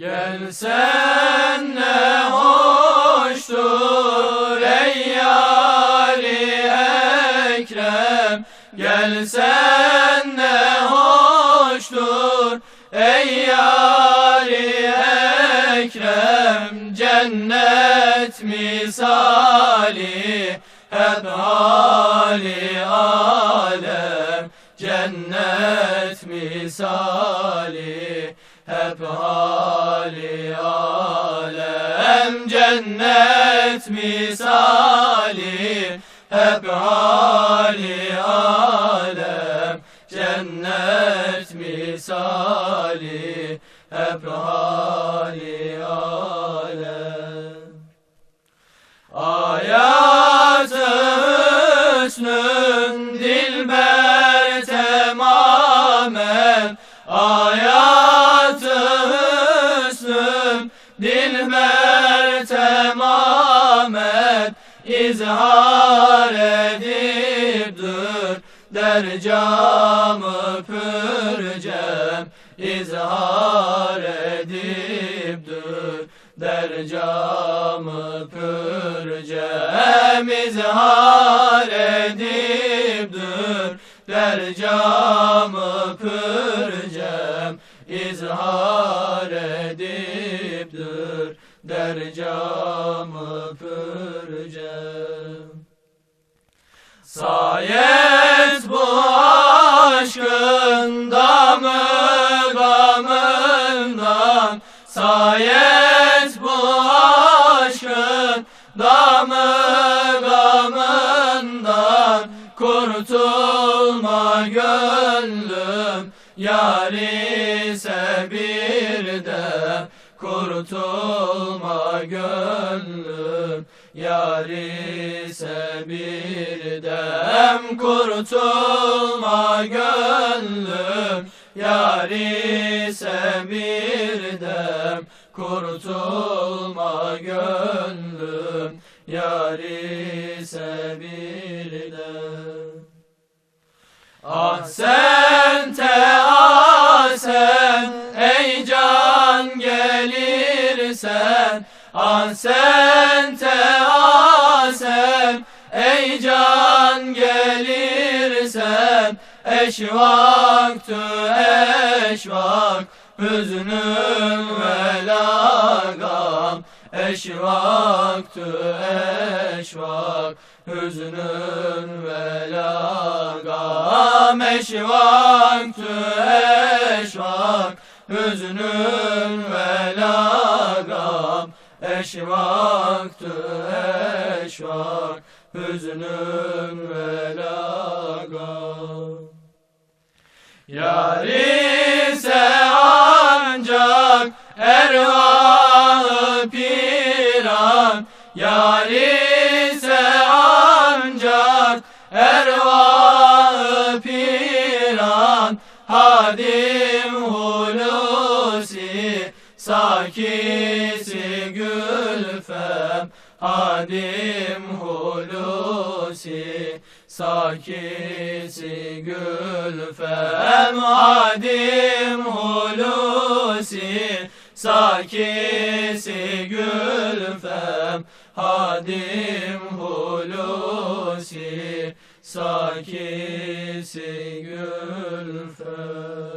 Gelsen ne hoştur ey yâri Ekrem. Gelsen ne hoştur ey yâri Ekrem. Cennet misali hep hali alem. Cennet misali hali alem Cennet misali. Hep hali alem Cennet misali. Hep hali dilber tamamen izhar edip dur dercamı pürcem izhar edip dur dercamı pürcem izhar edip dur dercamı pürcem izhar edip dur dercamı pürcem Sayet yar ise bir de Kurtulma gönlüm. Yar ise bir dem Kurtulma gönlüm. Yar ise bir dem Kurtulma gönlüm. Yar ise bir dem Ah sen te ah sen ey can gelirsen Ah sen te ah sen ey can gelirsen Eşvaktü eşvak hüznüm ve Eşvaktü eşvak hüznün ve lagam Eşvaktü eşvak hüznün ve lagam Eşvaktü eşvak hüznün ve lagam Yar ervah piran Hadim hulusi sakisi gülfem Hadim hulusi sakisi gülfem Hadim hulusi sakisi gülfem Hadim hulusi sakisi gülfem